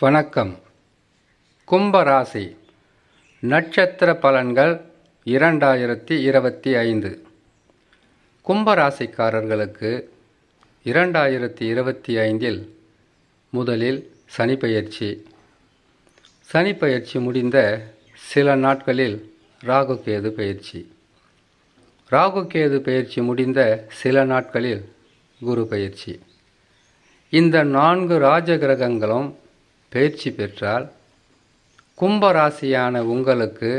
வணக்கம். கும்பராசி. நட்சத்திர பலன்கள் இரண்டாயிரத்தி இருபத்தி ஐந்து. கும்பராசிக்காரர்களுக்கு இரண்டாயிரத்தி இருபத்தி ஐந்தில் முதலில் சனிப்பயிற்சி சனிப்பயிற்சி முடிந்த சில நாட்களில் ராகுகேது பயிற்சி. ராகுகேது பயிற்சி முடிந்த சில நாட்களில் குரு பயிற்சி. இந்த நான்கு ராஜ கிரகங்களும் பயிற்சி பெற்றால் கும்பராசியான உங்களுக்கு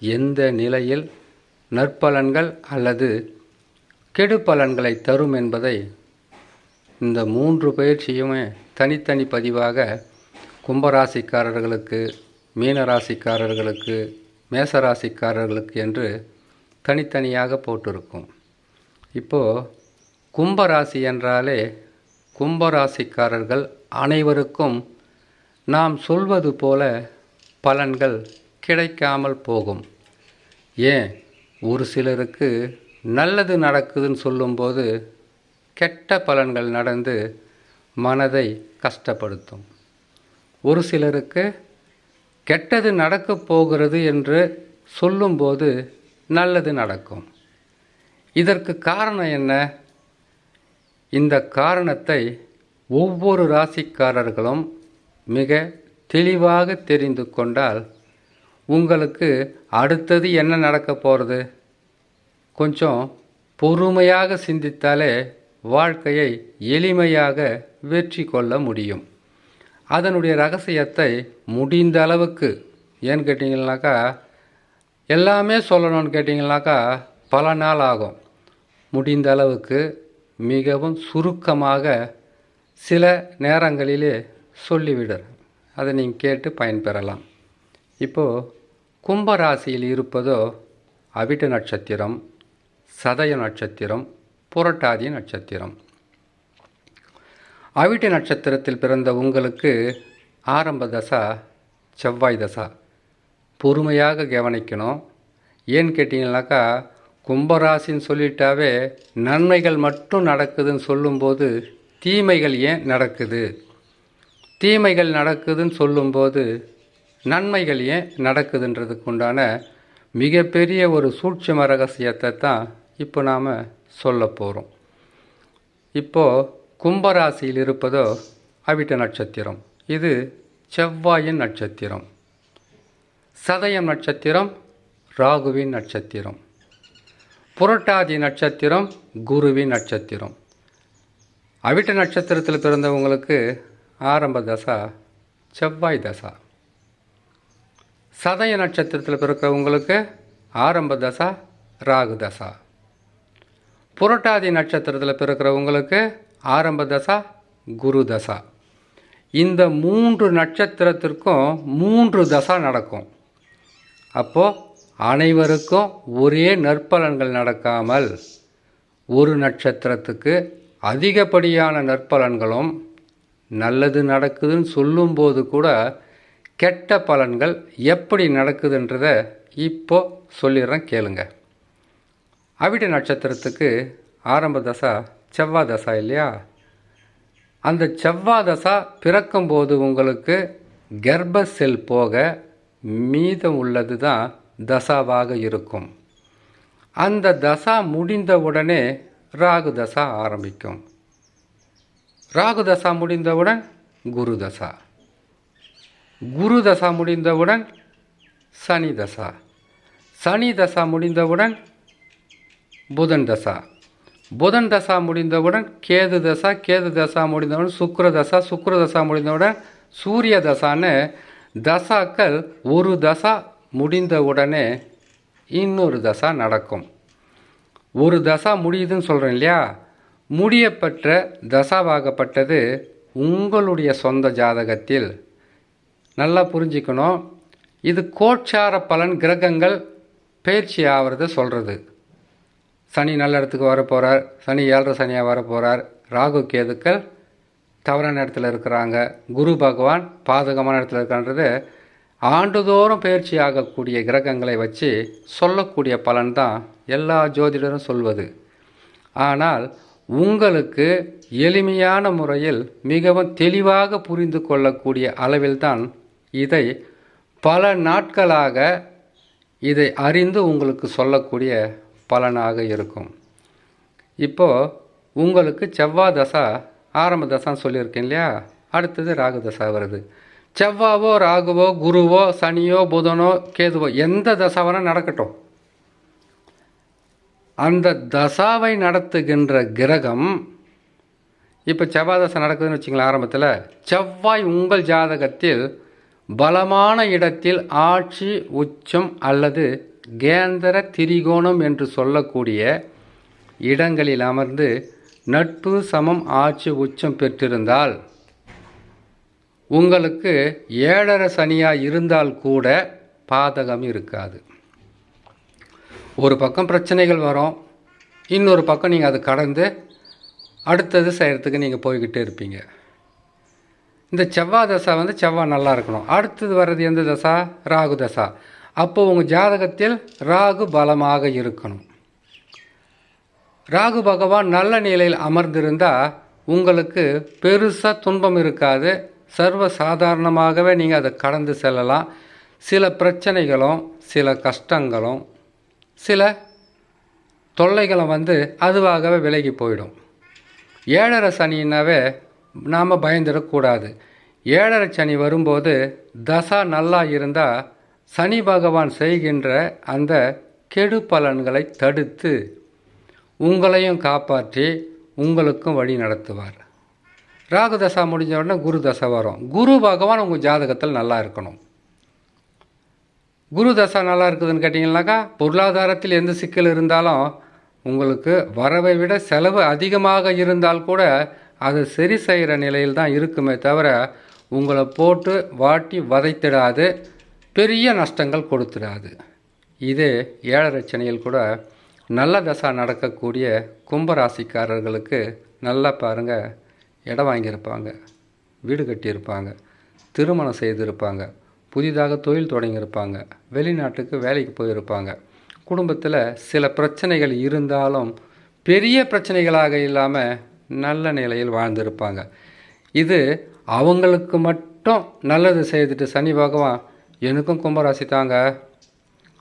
எந்த நிலையில் நற்பலன்கள் அல்லது கெடுபலன்களை தரும் என்பதை இந்த மூன்று பயிற்சியுமே தனித்தனி பதிவாக கும்பராசிக்காரர்களுக்கு மீனராசிக்காரர்களுக்கு மேசராசிக்காரர்களுக்கு என்று தனித்தனியாக போட்டிருக்கும். இப்போது கும்பராசி என்றாலே கும்பராசிக்காரர்கள் அனைவருக்கும் நாம் சொல்வது போல பலன்கள் கிடைக்காமல் போகும். ஏன்? ஒரு சிலருக்கு நல்லது நடக்குதுன்னு சொல்லும்போது கெட்ட பலன்கள் நடந்து மனதை கஷ்டப்படுத்தும். ஒரு சிலருக்கு கெட்டது நடக்கப் போகிறது என்று சொல்லும்போது நல்லது நடக்கும். இதற்கு காரணம் என்ன? இந்த காரணத்தை ஒவ்வொரு ராசிக்காரர்களும் மிக தெளிவாக தெரிந்து கொண்டால் உங்களுக்கு அடுத்தது என்ன நடக்க போகிறது கொஞ்சம் பொறுமையாக சிந்தித்தாலே வாழ்க்கையை எளிமையாக வெற்றி கொள்ள முடியும். அதனுடைய ரகசியத்தை முடிந்த அளவுக்கு ஏன்னு கேட்டிங்கனாக்கா எல்லாமே சொல்லணும்னு கேட்டிங்கனாக்கா பல நாள் ஆகும். முடிந்த அளவுக்கு மிகவும் சுருக்கமாக சில நேரங்களிலே சொல்லிவிடுறேன். அதை நீங்கள் கேட்டு பயன்பெறலாம். இப்போது கும்பராசியில் இருப்பதோ அவிட்ட நட்சத்திரம் சதய நட்சத்திரம் புரட்டாதி நட்சத்திரம். அவிட்ட நட்சத்திரத்தில் பிறந்த உங்களுக்கு ஆரம்ப தசா செவ்வாய் தசா. பொறுமையாக கவனிக்கணும். ஏன்னு கேட்டிங்கனாக்கா கும்பராசின்னு சொல்லிட்டாவே நன்மைகள் மட்டும் நடக்குதுன்னு சொல்லும்போது தீமைகள் ஏன் நடக்குது? தீமைகள் நடக்குதுன்னு சொல்லும்போது நன்மைகள் ஏன் நடக்குதுன்றதுக்கு உண்டான மிகப்பெரிய ஒரு சூட்சம ரகசியத்தை தான் இப்போ நாம் சொல்ல போகிறோம் இப்போது கும்பராசியில் இருப்பதோ அவிட்ட நட்சத்திரம். இது செவ்வாயின் நட்சத்திரம். சதயம் நட்சத்திரம் ராகுவின் நட்சத்திரம். புரட்டாதி நட்சத்திரம் குருவின் நட்சத்திரம். அவிட்ட நட்சத்திரத்தில் பிறந்தவங்களுக்கு ஆரம்ப தசா செவ்வாய் தசா. சதய நட்சத்திரத்தில் பிறக்கிறவங்களுக்கு ஆரம்ப தசா ராகு தசா. புரட்டாதி நட்சத்திரத்தில் பிறக்கிறவங்களுக்கு ஆரம்ப தசா குரு தசா. இந்த மூன்று நட்சத்திரத்திற்கும் மூன்று தசா நடக்கும். அப்போது அனைவருக்கும் ஒரே நற்பலன்கள் நடக்காமல் ஒரு நட்சத்திரத்துக்கு அதிகப்படியான நற்பலன்களும் நல்லது நடக்குதுன்னு சொல்லும்போது கூட கெட்ட பலன்கள் எப்படி நடக்குதுன்றத இப்போ சொல்லிடுறேன் கேளுங்க. அவிட நட்சத்திரத்துக்கு ஆரம்ப தசா செவ்வாய் தசா இல்லையா? அந்த செவ்வாய் தசா பிறக்கும்போது உங்களுக்கு கர்ப்ப செல் போக மீதம் உள்ளது தான் தசாவாக இருக்கும். அந்த தசா முடிந்த உடனே ராகு தசா ஆரம்பிக்கும். ராகு தசா முடிந்தவுடன் குரு தசா குரு தசா முடிந்தவுடன் சனி தசா சனி தசா முடிந்தவுடன் புதன் தசா புதன் தசா முடிந்தவுடன் கேது தசா கேது தசா முடிந்தவுடன் சுக்கர தசா சுக்கர தசா முடிந்தவுடன் சூரிய தசான்னு தசாக்கள் ஒரு தசா முடிந்தவுடனே இன்னொரு தசா நடக்கும். ஒரு தசா முடியுதுன்னு சொல்கிறேன் இல்லையா? முடியப்பற்ற தசாவாகப்பட்டது உங்களுடைய சொந்த ஜாதகத்தில். நல்லா புரிஞ்சிக்கணும். இது கோட்சார பலன் கிரகங்கள் பயிற்சி ஆகிறத சொல்கிறது சனி நல்ல இடத்துக்கு வரப்போகிறார் சனி ஏழரை சனியாக வரப்போகிறார் ராகு கேதுக்கள் தவறான இடத்துல இருக்கிறாங்க. குரு பகவான் பாதகமான இடத்துல இருக்கான்றது. ஆண்டுதோறும் பயிற்சி ஆகக்கூடிய கிரகங்களை வச்சு சொல்லக்கூடிய பலன் தான் எல்லா ஜோதிடரும் சொல்வது. ஆனால் உங்களுக்கு எளிமையான முறையில் மிகவும் தெளிவாக புரிந்து கொள்ளக்கூடிய அளவில்தான் இதை பல நாட்களாக இதை அறிந்து உங்களுக்கு சொல்லக்கூடிய பலனாக இருக்கும். இப்போ உங்களுக்கு செவ்வாய் தசா ஆரம்ப தசான்னு சொல்லியிருக்கேன் இல்லையா? அடுத்தது ராகு தசா வருது. செவ்வாவோ ராகுவோ குருவோ சனியோ புதனோ கேதுவோ எந்த தசாவனா நடக்கட்டும். அந்த தசாவை நடத்துகின்ற கிரகம் இப்போ செவ்வாய் தசை நடக்குதுன்னு வச்சுங்களேன் ஆரம்பத்தில் செவ்வாய் உங்கள் ஜாதகத்தில் பலமான இடத்தில் ஆட்சி உச்சம் அல்லது கேந்திர திரிகோணம் என்று சொல்லக்கூடிய இடங்களில் அமர்ந்து நட்பு சமம் ஆட்சி உச்சம் பெற்றிருந்தால் உங்களுக்கு ஏழரை சனியாக இருந்தால் கூட பாதகம் இருக்காது. ஒரு பக்கம் பிரச்சனைகள் வரும் இன்னொரு பக்கம் நீங்கள் அதை கடந்து அடுத்தது செய்கிறதுக்கு நீங்கள் போய்கிட்டே இருப்பீங்க. இந்த செவ்வாய் தசா வந்து செவ்வாய் நல்லா இருக்கணும். அடுத்தது வர்றது எந்த தசா? ராகு தசா. அப்போ உங்கள் ஜாதகத்தில் ராகு பலமாக இருக்கணும். ராகு பகவான் நல்ல நிலையில் அமர்ந்திருந்தால் உங்களுக்கு பெருசாக துன்பம் இருக்காது. சர்வ சாதாரணமாகவே நீங்கள் அதை கடந்து செல்லலாம். சில பிரச்சனைகளும் சில கஷ்டங்களும் சில தொல்லைகளும் வந்து அதுவாகவே விலகி போயிடும். ஏழரை சனின்னாவே நாம் பயந்துடக்கூடாது. ஏழரை சனி வரும்போது தசா நல்லா இருந்தால் சனி பகவான் செய்கின்ற அந்த கெடு பலன்களை தடுத்து உங்களையும் காப்பாற்றி உங்களுக்கும் வழி நடத்துவார். ராகு தசா முடிஞ்ச உடனே குரு தசை வரும். குரு பகவான் உங்கள் ஜாதகத்தில் நல்லா இருக்கணும். குரு தசா நல்லா இருக்குதுன்னு கேட்டிங்கனாக்கா பொருளாதாரத்தில் எந்த சிக்கல் இருந்தாலும் உங்களுக்கு வரவை விட செலவு அதிகமாக இருந்தால் கூட அது சரி செய்கிற நிலையில் தான் இருக்குமே தவிர உங்களை போட்டு வாட்டி வதைத்திடாது பெரிய நஷ்டங்கள் கொடுத்துடாது. இது ஏழரை சனியில் கூட நல்ல தசா நடக்கக்கூடிய கும்பராசிக்காரர்களுக்கு நல்லா பாருங்கள் இடம் வாங்கியிருப்பாங்க வீடு கட்டியிருப்பாங்க திருமணம் செய்திருப்பாங்க. புதிதாக தொழில் தொடங்கியிருப்பாங்க. வெளிநாட்டுக்கு வேலைக்கு போயிருப்பாங்க. குடும்பத்தில் சில பிரச்சனைகள் இருந்தாலும் பெரிய பிரச்சனைகளாக இல்லாமல் நல்ல நிலையில் வாழ்ந்திருப்பாங்க. இது அவங்களுக்கு மட்டும் நல்லது செய்துட்டு சனி பகவான் எனக்கும் கும்பராசி தாங்க.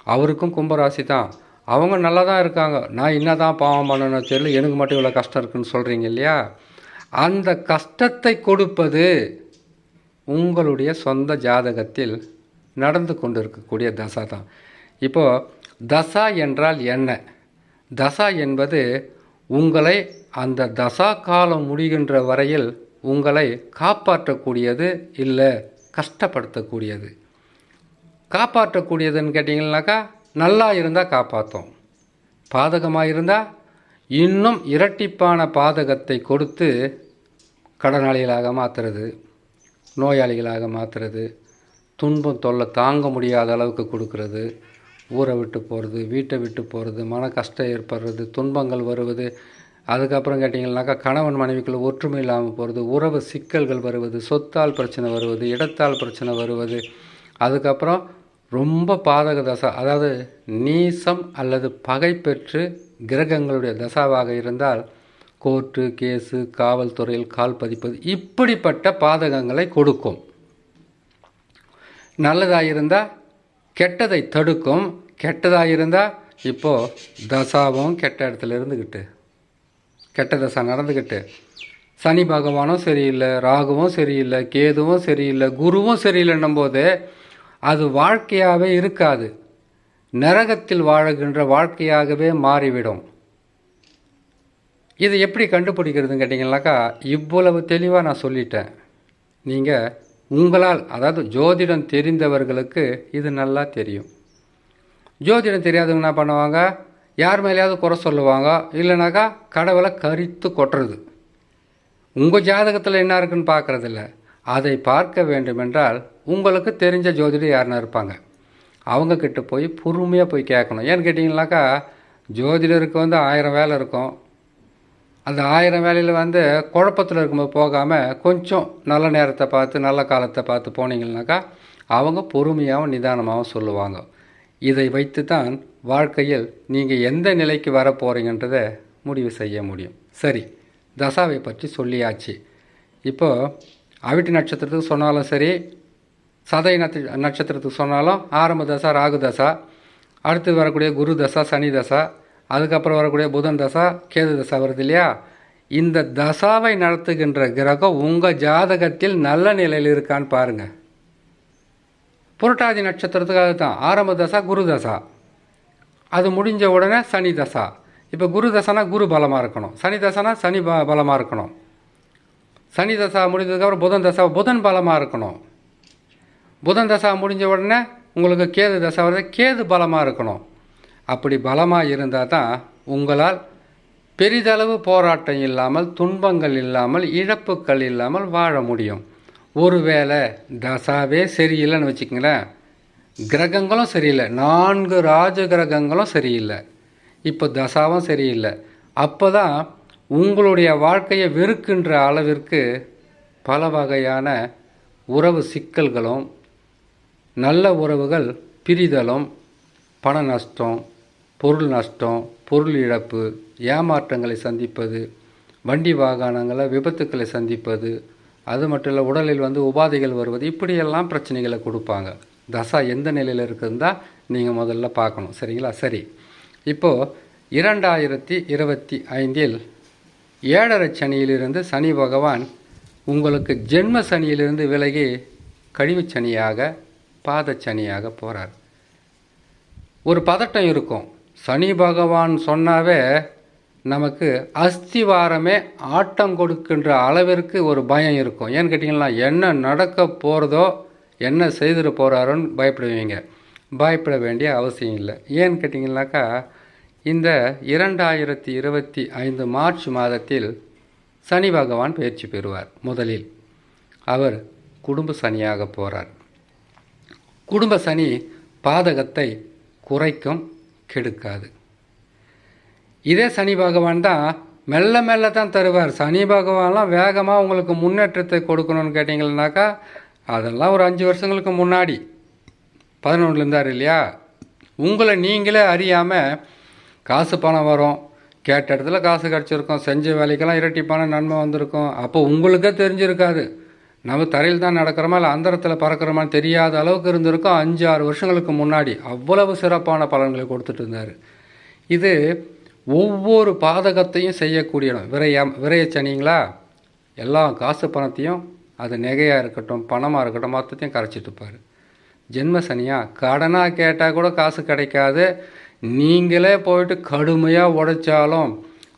அவருக்கும் கும்பராசி தான். அவங்க நல்லா தான் இருக்காங்க. நான் என்ன தான் பாவம் பண்ணணும் தெரியல. எனக்கு மட்டும் இவ்வளோ கஷ்டம் இருக்குன்னு சொல்கிறீங்க இல்லையா? அந்த கஷ்டத்தை கொடுப்பது உங்களுடைய சொந்த ஜாதகத்தில் நடந்து கொண்டு இருக்கக்கூடிய தசா தான். இப்போது தசா என்றால் என்ன? தசா என்பது உங்களை அந்த தசா காலம் முடிகின்ற வரையில் உங்களை காப்பாற்றக்கூடியது இல்லை கஷ்டப்படுத்தக்கூடியது. காப்பாற்றக்கூடியதுன்னு கேட்டிங்கனாக்கா நல்லா இருந்தால் காப்பாற்றும் பாதகமாக இருந்தால் இன்னும் இரட்டிப்பான பாதகத்தை கொடுத்து கடனாளிகளாக மாற்றுறது நோயாளிகளாக மாற்றுறது துன்பம் தொல்லை தாங்க முடியாத அளவுக்கு கொடுக்கறது ஊரை விட்டு போகிறது வீட்டை விட்டு போகிறது மன கஷ்டம் ஏற்படுறது துன்பங்கள் வருவது அதுக்கப்புறம் கேட்டிங்கன்னாக்கா கணவன் மனைவிக்குள்ள ஒற்றுமை இல்லாமல் போகிறது உறவு சிக்கல்கள் வருவது சொத்தால் பிரச்சனை வருவது இடத்தால் பிரச்சனை வருவது அதுக்கப்புறம் ரொம்ப பாதக தசை அதாவது நீசம் அல்லது பகை பெற்று கிரகங்களுடைய தசாவாக இருந்தால் கோர்ட்டு கேஸு காவல்துறையில் கால் பதிப்பது இப்படிப்பட்ட பாதகங்களை கொடுக்கும். நல்லதாக இருந்தால் கெட்டதை தடுக்கும். கெட்டதாக இருந்தால் இப்போது தசாவும் கெட்ட இடத்துல இருந்துக்கிட்டு கெட்ட தசா நடந்துக்கிட்டு சனி பகவானும் சரியில்லை ராகுவும் சரியில்லை கேதுவும் சரியில்லை குருவும் சரியில்லைன்னும் போது அது வாழ்க்கையாகவே இருக்காது. நரகத்தில் வாழுகின்ற வாழ்க்கையாகவே மாறிவிடும். இது எப்படி கண்டுபிடிக்கிறதுன்னு கேட்டிங்கனாக்கா இவ்வளவு தெளிவாக நான் சொல்லிட்டேன். நீங்கள் உங்களால் அதாவது ஜோதிடம் தெரிந்தவர்களுக்கு இது நல்லா தெரியும். ஜோதிடம் தெரியாதவங்க என்ன பண்ணுவாங்க? யார் மேலேயாவது குறை சொல்லுவாங்க? இல்லைனாக்கா கடவுளை கரித்து கொட்டுறது. உங்கள் ஜாதகத்தில் என்ன இருக்குன்னு பார்க்குறதில்ல. அதை பார்க்க வேண்டுமென்றால் உங்களுக்கு தெரிஞ்ச ஜோதிடர் யாருன்னா இருப்பாங்க. அவங்கக்கிட்ட போய் பொறுமையாக போய் கேட்கணும். ஏன்னு கேட்டிங்கனாக்கா ஜோதிடருக்கு வந்து ஆயிரம் வேலை இருக்கும். அந்த ஆயிரம் வேலையில் வந்து குழப்பத்தில் இருக்கும்போது போகாமல் கொஞ்சம் நல்ல நேரத்தை பார்த்து நல்ல காலத்தை பார்த்து போனீங்கன்னாக்கா அவங்க பொறுமையாகவும் நிதானமாகவும் சொல்லுவாங்க. இதை வைத்து தான் வாழ்க்கையில் நீங்கள் எந்த நிலைக்கு வர போகிறீங்கன்றதை முடிவு செய்ய முடியும். சரி தசாவை பற்றி சொல்லியாச்சு. இப்போ அவிட்டு நட்சத்திரத்துக்கு சொன்னாலும் சரி சதை நட்ச நட்சத்திரத்துக்கு சொன்னாலும் ஆரம்ப தசா ராகு தசா அடுத்து வரக்கூடிய குரு தசா சனி தசா அதுக்கப்புறம் வரக்கூடிய புதன் தசா கேது தசா வருது இல்லையா? இந்த தசாவை நடத்துகின்ற கிரகம் உங்கள் ஜாதகத்தில் நல்ல நிலையில் இருக்கான்னு பாருங்கள் புரட்டாதி நட்சத்திரத்துக்காக தான் ஆரம்ப தசா குரு தசா. அது முடிஞ்ச உடனே சனி தசா. இப்போ குரு தசைனா குரு பலமாக இருக்கணும். சனி தசைனா சனி ப பலமாக இருக்கணும். சனி தசா முடிஞ்சதுக்கப்புறம் புதன் தசா புதன் பலமாக இருக்கணும். புதன் தசா முடிஞ்ச உடனே உங்களுக்கு கேது தசா வருது. கேது பலமாக இருக்கணும். அப்படி பலமாக இருந்தால் தான் உங்களால் பெரிதளவு போராட்டம் இல்லாமல் துன்பங்கள் இல்லாமல் இழப்புக்கள் இல்லாமல் வாழ முடியும். ஒருவேளை தசாவே சரியில்லைன்னு வச்சுக்கங்களேன். கிரகங்களும் சரியில்லை. நான்கு ராஜ கிரகங்களும் சரியில்லை. இப்போ தசாவும் சரியில்லை. அப்போ தான் உங்களுடைய வாழ்க்கையை வெறுக்கின்ற அளவிற்கு பல வகையான உறவு சிக்கல்களும் நல்ல உறவுகள் பிரிதலும் பண நஷ்டம் பொருள் நஷ்டம் பொருள் இழப்பு ஏமாற்றங்களை சந்திப்பது வண்டி வாகனங்களை விபத்துக்களை சந்திப்பது அது மட்டும் இல்லை உடலில் வந்து உபாதைகள் வருவது இப்படியெல்லாம் பிரச்சனைகளை கொடுப்பாங்க. தசா எந்த நிலையில் இருக்குதுன்னா நீங்கள் முதல்ல பார்க்கணும். சரிங்களா? சரி. இப்போது இரண்டாயிரத்தி இருபத்தி ஐந்தில் ஏழரை சனியிலிருந்து சனி பகவான் உங்களுக்கு ஜென்ம சனியிலிருந்து விலகி கழிவுச் சனியாக பாதச்சனியாக போகிறார் ஒரு பதட்டம் இருக்கும். சனி பகவான் சொன்னாவே நமக்கு அஸ்திவாரமே ஆட்டம் கொடுக்கின்ற அளவிற்கு ஒரு பயம் இருக்கும். ஏன்னு கேட்டிங்கன்னா என்ன நடக்க போகிறதோ என்ன செய்துட்டு போகிறாரோன்னு பயப்படுவீங்க. பயப்பட வேண்டிய அவசியம் இல்லை. ஏன்னு கேட்டிங்கனாக்கா இந்த இரண்டாயிரத்தி இருபத்தி ஐந்து மார்ச் மாதத்தில் சனி பகவான் பயிற்சி பெறுவார் முதலில். அவர் குடும்ப சனியாக போகிறார் குடும்ப சனி பாதகத்தை குறைக்கும் கெடுக்காது. இதே சனி பகவான் தான் மெல்ல மெல்ல தான் தருவார். சனி பகவான்லாம் வேகமாக உங்களுக்கு முன்னேற்றத்தை கொடுக்கணும்னு கேட்டிங்கன்னாக்கா அதெல்லாம் ஒரு அஞ்சு வருஷங்களுக்கு முன்னாடி. பதினொன்றுல இருந்தார் இல்லையா? உங்களை நீங்களே அறியாமல் காசு பணம் வரும். கேட்ட இடத்துல காசு கிடச்சிருக்கும். செஞ்ச வேலைக்கெல்லாம் இரட்டிப்பான நன்மை வந்திருக்கும். அப்போ உங்களுக்கே தெரிஞ்சிருக்காது. நம்ம தரையில் தான் நடக்கிறோமா இல்லை அந்தரத்தில் பறக்கிறோமான்னு தெரியாத அளவுக்கு இருந்திருக்கும் அஞ்சு ஆறு வருஷங்களுக்கு முன்னாடி அவ்வளவு சிறப்பான பலன்களை கொடுத்துட்டு இருந்தார். இது ஒவ்வொரு பாதகத்தையும் செய்யக்கூடிய இடம். விரைய விரையச்சனிங்களா எல்லா காசு பணத்தையும் அது நெகையாக இருக்கட்டும் பணமாக இருக்கட்டும் மொத்தத்தையும் கரைச்சிட்டு இருப்பார். ஜென்ம சனியாக கடனாக கேட்டால் கூட காசு கிடைக்காது. நீங்களே போயிட்டு கடுமையாக உழைச்சாலும்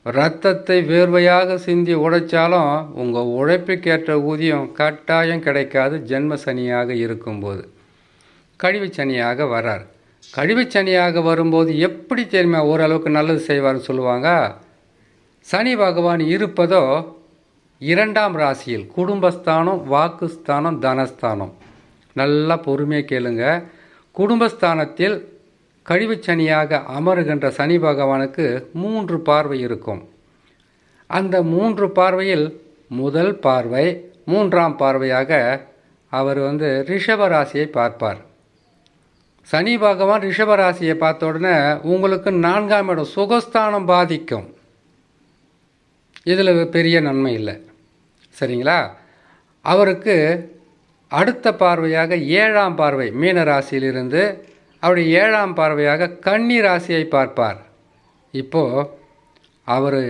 ரத்தத்தை வேர்வையாக சிந்தி உழைச்சாலும் உங்கள் உழைப்புக்கேற்ற ஊதியம் கட்டாயம் கிடைக்காது. ஜென்ம சனியாக இருக்கும்போது. கழிவுச்சனியாக வரார். கழிவுச்சனியாக வரும்போது எப்படி தெரியுமா ஓரளவுக்கு நல்லது செய்வார்னு சொல்லுவாங்க? சனி பகவான் இருப்பதோ இரண்டாம் ராசியில் குடும்பஸ்தானம் வாக்குஸ்தானம் தனஸ்தானம். நல்லா பொறுமையாக கேளுங்க. குடும்பஸ்தானத்தில் கழிவுச்சனியாக அமருகின்ற சனி பகவானுக்கு மூன்று பார்வை இருக்கும். அந்த மூன்று பார்வையில் முதல் பார்வை மூன்றாம் பார்வையாக அவர் வந்து ரிஷபராசியை பார்ப்பார். சனி பகவான் ரிஷபராசியை பார்த்த உடனே உங்களுக்கு நான்காம் இடம் சுகஸ்தானம் பாதிக்கும். இதில் பெரிய நன்மை இல்லை. சரிங்களா? அவருக்கு அடுத்த பார்வையாக ஏழாம் பார்வை மீனராசியிலிருந்து அவருடைய ஏழாம் பார்வையாக கன்னி ராசியை பார்ப்பார். இப்போது அவர்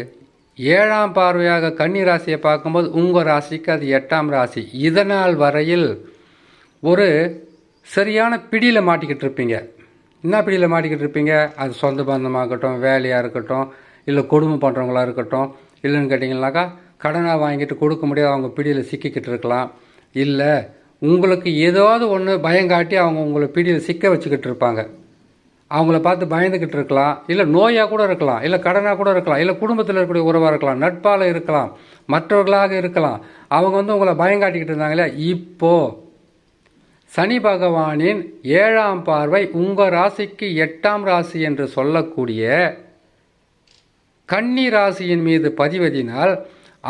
ஏழாம் பார்வையாக கன்னி ராசியை பார்க்கும்போது உங்கள் ராசிக்கு அது எட்டாம் ராசி. இதனால் வரையில் ஒரு சரியான பிடியில் மாட்டிக்கிட்டு இருப்பீங்க. என்ன பிடியில் மாட்டிக்கிட்டு இருப்பீங்க? அது சொந்த பந்தமாகட்டும் வேலையாக இருக்கட்டும் இல்லை கொடுமை பண்ணுறவங்களா இருக்கட்டும் இல்லைன்னு கேட்டிங்கனாக்கா கடனாக வாங்கிட்டு கொடுக்க முடியாது. அவங்க பிடியில் சிக்கிக்கிட்டு இருக்கலாம். இல்லை உங்களுக்கு ஏதாவது ஒன்று பயங்காட்டி அவங்க உங்களை பிடியில் சிக்க வச்சுக்கிட்டு இருப்பாங்க. அவங்கள பார்த்து பயந்துக்கிட்டு இருக்கலாம். இல்லை நோயாக கூட இருக்கலாம். இல்லை கடனாக கூட இருக்கலாம். இல்லை குடும்பத்தில் இருக்கக்கூடிய உறவாக இருக்கலாம். நட்பால் இருக்கலாம். மற்றவர்களாக இருக்கலாம். அவங்க வந்து உங்களை பயங்காட்டிக்கிட்டு இருந்தாங்களே. இப்போது சனி பகவானின் ஏழாம் பார்வை உங்கள் ராசிக்கு எட்டாம் ராசி என்று சொல்லக்கூடிய கன்னி ராசியின் மீது பதிவதினால்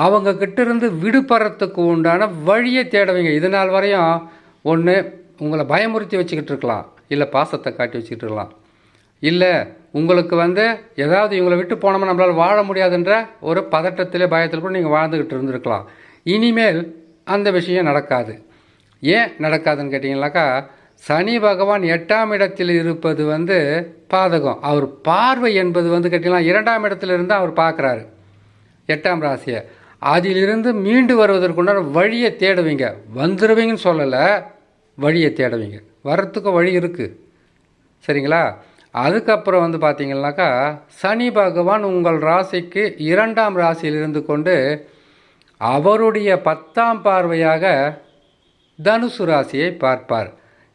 அவங்கக்கிட்ட இருந்து விடுபடுறதுக்கு உண்டான வழியை தேடவைங்க. இது நாள் வரையும் ஒன்று உங்களை பயமுறுத்தி வச்சுக்கிட்டு இருக்கலாம். இல்லை பாசத்தை காட்டி வச்சுக்கிட்டு இருக்கலாம். இல்லை உங்களுக்கு வந்து ஏதாவது இவங்களை விட்டு போனோம்னா நம்மளால் வாழ முடியாதுன்ற ஒரு பதட்டத்திலே பயத்தில் கூட நீங்கள் வாழ்ந்துக்கிட்டு இருந்திருக்கலாம். இனிமேல் அந்த விஷயம் நடக்காது. ஏன் நடக்காதுன்னு கேட்டிங்கனாக்கா சனி பகவான் எட்டாம் இடத்தில் இருப்பது வந்து பாதகம். அவர் பார்வை என்பது வந்து கேட்டிங்கன்னா இரண்டாம் இடத்துல இருந்து அவர் பார்க்குறாரு. எட்டாம் ராசியை. அதிலிருந்து மீண்டு வருவதற்குண்டான வழியை தேடுவீங்க. வந்துடுவீங்கன்னு சொல்லலை வழியை தேடுவீங்க. வர்றதுக்கு வழி இருக்குது சரிங்களா? அதுக்கப்புறம் வந்து பார்த்தீங்கன்னாக்கா சனி பகவான் உங்கள் ராசிக்கு இரண்டாம் ராசியில் இருந்து கொண்டு அவருடைய பத்தாம் பார்வையாக தனுசு ராசியை பார்ப்பார்.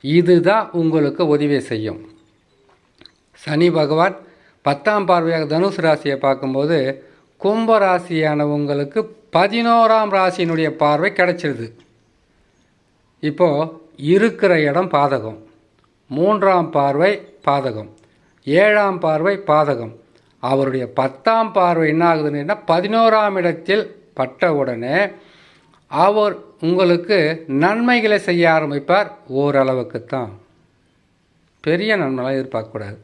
இதுதான் உங்களுக்கு உதவி செய்யும். சனி பகவான் பத்தாம் பார்வையாக தனுசு ராசியை பார்க்கும்போது கும்ப ராசியான உங்களுக்கு பதினோராம் ராசியினுடைய பார்வை கிடைச்சிருது. இப்போது இருக்கிற இடம் பாதகம். மூன்றாம் பார்வை பாதகம். ஏழாம் பார்வை பாதகம். அவருடைய பத்தாம் பார்வை என்ன ஆகுதுன்னா பதினோராம் இடத்தில் பட்ட உடனே அவர் உங்களுக்கு நன்மைகளை செய்ய ஆரம்பிப்பார். ஓரளவுக்கு தான் பெரிய நன்மைலாம் எதிர்பார்க்கக்கூடாது.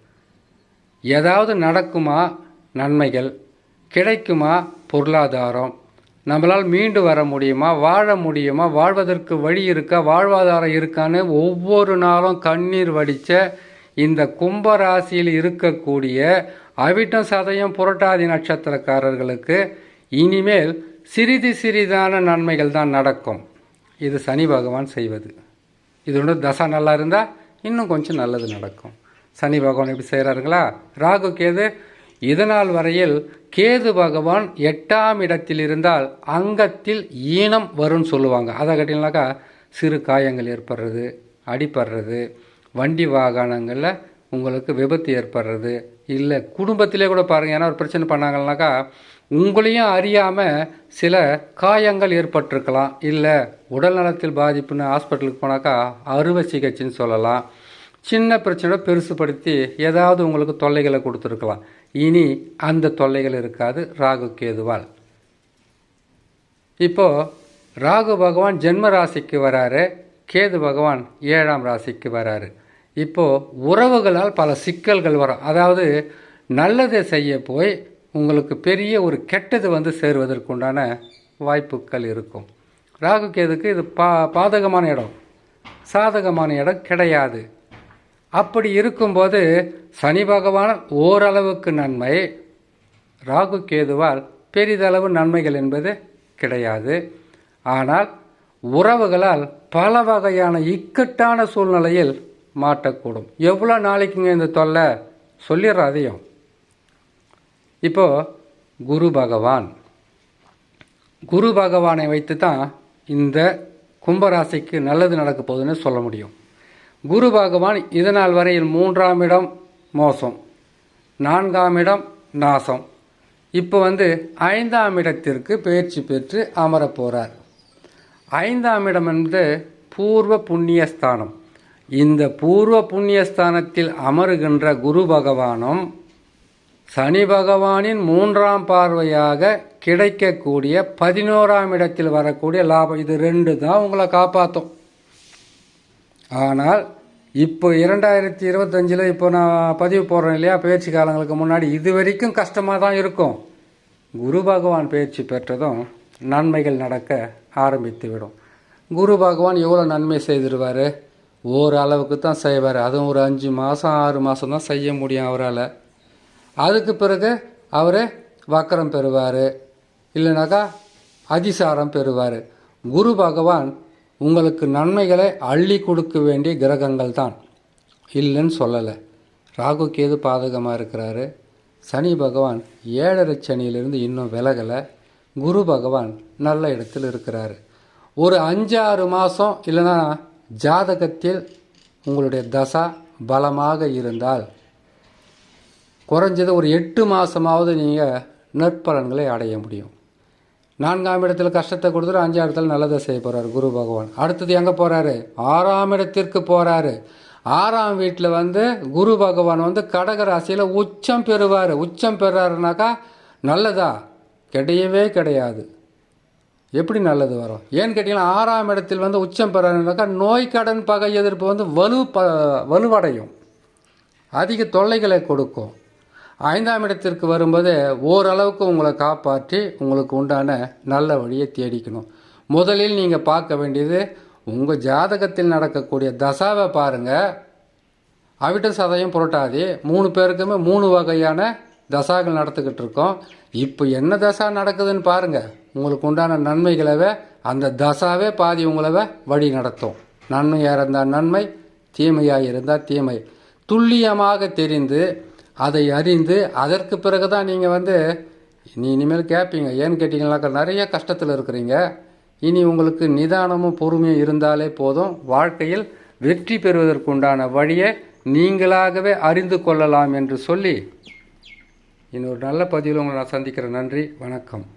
ஏதாவது நடக்குமா? நன்மைகள். கிடைக்குமா? பொருளாதாரம். நம்மளால் மீண்டு வர முடியுமா? வாழ முடியுமா? வாழ்வதற்கு வழி இருக்கா? வாழ்வாதாரம் இருக்கான்னு ஒவ்வொரு நாளும் கண்ணீர் வடித்த இந்த கும்ப ராசியில் இருக்கக்கூடிய அவிட்டம் சதயம் புரட்டாதி நட்சத்திரக்காரர்களுக்கு இனிமேல் சிறிது சிறிதான நன்மைகள் தான் நடக்கும். இது சனி பகவான் செய்வது. இதோட தசா நல்லா இருந்தால் இன்னும் கொஞ்சம் நல்லது நடக்கும். சனி பகவான் எப்படி செய்கிறாருங்களா ராகு கேது இதனால் வரையில் கேது பகவான் எட்டாம் இடத்தில் இருந்தால் அங்கத்தில் ஈனம் வரும்னு சொல்லுவாங்க. அதை கேட்டிங்கனாக்கா சிறு காயங்கள் ஏற்படுறது அடிபடுறது வண்டி வாகனங்களில் உங்களுக்கு விபத்து ஏற்படுறது. இல்லை குடும்பத்திலே கூட பாருங்கள் ஏன்னா ஒரு பிரச்சனை பண்ணாங்கன்னாக்கா உங்களையும் அறியாமல் சில காயங்கள் ஏற்பட்டிருக்கலாம். இல்லை உடல் நலத்தில் பாதிப்புன்னு ஹாஸ்பிட்டலுக்கு போனாக்கா அறுவை சிகிச்சைன்னு சொல்லலாம். சின்ன பிரச்சனை பெருசுப்படுத்தி ஏதாவது உங்களுக்கு தொல்லைகளை கொடுத்துருக்கலாம். இனி அந்த தொல்லைகள் இருக்காது. ராகு கேதுவால். இப்போது ராகு பகவான் ஜென்ம ராசிக்கு வராரு. கேது பகவான் ஏழாம் ராசிக்கு வராரு. இப்போது உறவுகளால் பல சிக்கல்கள் வரும். அதாவது நல்லதை செய்ய போய் உங்களுக்கு பெரிய ஒரு கெட்டது வந்து சேருவதற்குண்டான வாய்ப்புகள் இருக்கும். ராகு கேதுக்கு இது பா பாதகமான இடம். சாதகமான இடம் கிடையாது. அப்படி இருக்கும்போது சனி பகவான் ஓரளவுக்கு நன்மை. ராகு கேதுவால் பெரிதளவு நன்மைகள் என்பது கிடையாது. ஆனால் உறவுகளால் பல வகையான இக்கட்டான சூழ்நிலையில் மாட்டக்கூடும். எவ்வளோ நாளைக்குங்க இந்த தொல்லை? சொல்லிடுற அதையும் இப்போ குரு பகவான். குரு பகவானை வைத்து தான் இந்த கும்பராசிக்கு நல்லது நடக்க போகுதுன்னு சொல்ல முடியும். குரு பகவான் இதனால் வரையில் மூன்றாம் இடம் மோசம் நான்காம் இடம் நாசம். இப்போ வந்து ஐந்தாம் இடத்திற்கு பயிற்சி பெற்று அமரப் போகிறார் ஐந்தாம் இடம் என்பது பூர்வ புண்ணியஸ்தானம். இந்த பூர்வ புண்ணியஸ்தானத்தில் அமருகின்ற குரு பகவானும் சனி பகவானின் மூன்றாம் பார்வையாக கிடைக்கக்கூடிய பதினோராம் இடத்தில் வரக்கூடிய லாபம் இது ரெண்டு தான் உங்களை காப்பாற்றும் ஆனால் இப்போ இரண்டாயிரத்தி இருபத்தஞ்சில் இப்போ நான் பதிவு போடுறேன் இல்லையா? பயிற்சி காலங்களுக்கு முன்னாடி. இது வரைக்கும் கஷ்டமாக தான் இருக்கும். குரு பகவான் பயிற்சி பெற்றதும் நன்மைகள் நடக்க ஆரம்பித்து விடும். குரு பகவான் எவ்வளோ நன்மை செய்திருவார்? ஓரளவுக்கு தான் செய்வார். அதுவும் ஒரு அஞ்சு மாதம் ஆறு மாதம் தான் செய்ய முடியும் அவரால். அதுக்கு பிறகு அவர் வக்கரம் பெறுவார். இல்லைனாக்கா அதிசாரம் பெறுவார். குரு பகவான் உங்களுக்கு நன்மைகளை அள்ளி கொடுக்க வேண்டிய கிரகங்கள் தான். இல்லைன்னு சொல்லலை. ராகு கேது பாதகமாக இருக்கிறாரு. சனி பகவான் ஏழரை சனியிலிருந்து இன்னும் விலகலை. குரு பகவான் நல்ல இடத்தில் இருக்கிறாரு. ஒரு அஞ்சாறு மாதம் இல்லைன்னா ஜாதகத்தில் உங்களுடைய தசா பலமாக இருந்தால் குறைஞ்சது ஒரு எட்டு மாதமாவது நீங்கள் நற்பலன்களை அடைய முடியும். நான்காம் இடத்துல கஷ்டத்தை கொடுத்துரு அஞ்சாம் இடத்துல நல்லதை செய்ய போகிறாரு குரு பகவான். அடுத்தது எங்கே போகிறாரு ஆறாம் இடத்திற்கு போகிறாரு ஆறாம் வீட்டில் வந்து குரு பகவான் வந்து கடக ராசியில் உச்சம் பெறுவார். உச்சம் பெறாருனாக்கா நல்லதா? கிடையவே கிடையாது. எப்படி நல்லது வரும்? ஏன்னு கேட்டிங்கன்னா ஆறாம் இடத்தில் வந்து உச்சம் பெறாருனாக்கா நோய் கடன் பகை எதிர்ப்பு வந்து வலு ப வலுவடையும். அதிக தொல்லைகளை கொடுக்கும். ஐந்தாம் இடத்திற்கு வரும்போது ஓரளவுக்கு உங்களை காப்பாற்றி உங்களுக்கு உண்டான நல்ல வழியை தேடிக்கணும். முதலில் நீங்கள் பார்க்க வேண்டியது உங்கள் ஜாதகத்தில் நடக்கக்கூடிய தசாவை பாருங்கள் அவிட்ட சதையும் புரட்டாதி மூணு பேருக்குமே மூணு வகையான தசாக்கள் நடத்துக்கிட்டு இருக்கோம். இப்போ என்ன தசா நடக்குதுன்னு பாருங்கள் உங்களுக்கு உண்டான நன்மைகளவே அந்த தசாவே பாதி உங்களவே வழி நடத்தும். நன்மையாக இருந்தால் நன்மை தீமையாக இருந்தால் தீமை. துல்லியமாக தெரிந்து அதை அறிந்து அதற்கு பிறகு தான் நீங்கள் வந்து நீ இனிமேல் கேட்பீங்க ஏன்னு கேட்டிங்கனாக்கா நிறைய கஷ்டத்தில் இருக்கிறீங்க. இனி உங்களுக்கு நிதானமும் பொறுமையும் இருந்தாலே போதும். வாழ்க்கையில் வெற்றி பெறுவதற்குண்டான வழியை நீங்களாகவே அறிந்து கொள்ளலாம் என்று சொல்லி இன்னொரு நல்ல பதிவில் உங்களை நான் சந்திக்கிறேன். நன்றி. வணக்கம்.